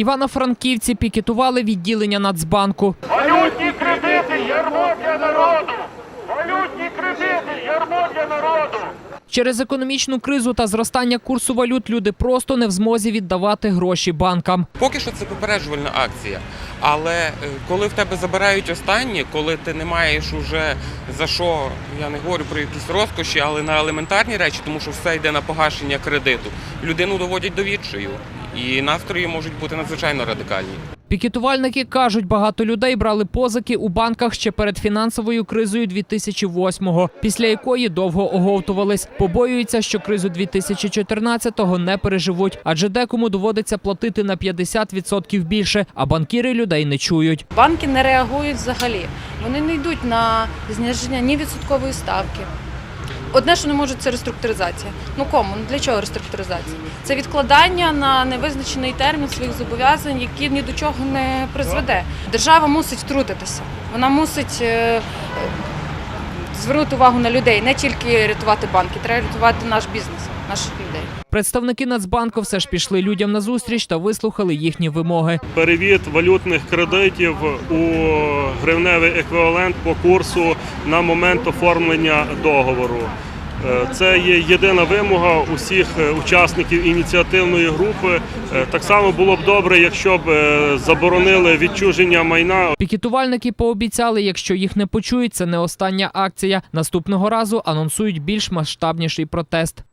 Івано-Франківці пікетували відділення Нацбанку. Валютні кредити ярмо для народу! Валютні кредити ярмо для народу! Через економічну кризу та зростання курсу валют люди просто не в змозі віддавати гроші банкам. Поки що це попереджувальна акція. Але е, коли в тебе забирають останнє, коли ти не маєш уже за що, я не говорю про якісь розкоші, але на елементарні речі, тому що все йде на погашення кредиту, людину доводять до відчаю. І настрої можуть бути надзвичайно радикальні. Пікетувальники кажуть, багато людей брали позики у банках ще перед фінансовою кризою 2008-го, після якої довго оговтувались. Побоюються, що кризу 2014-го не переживуть, адже декому доводиться платити на 50% більше, а банкіри людей не чують. Банки не реагують взагалі. Вони не йдуть на зниження ні відсоткової ставки. Одне, що не можуть, це реструктуризація. Ну кому? Ну для чого реструктуризація? Це відкладання на невизначений термін своїх зобов'язань, які ні до чого не призведе. Держава мусить втрутитися. Вона мусить е, звернути увагу на людей, не тільки рятувати банки, треба рятувати наш бізнес, наших людей. Представники Нацбанку все ж пішли людям на зустріч та вислухали їхні вимоги. перевід валютних кредитів у гривневий еквівалент по курсу на момент оформлення договору. Е, Це є єдина вимога усіх е, учасників ініціативної групи. Е, Так само було б добре, якщо б заборонили відчуження майна. Пікетувальники пообіцяли, якщо їх не почують, це не остання акція. Наступного разу анонсують більш масштабніший протест.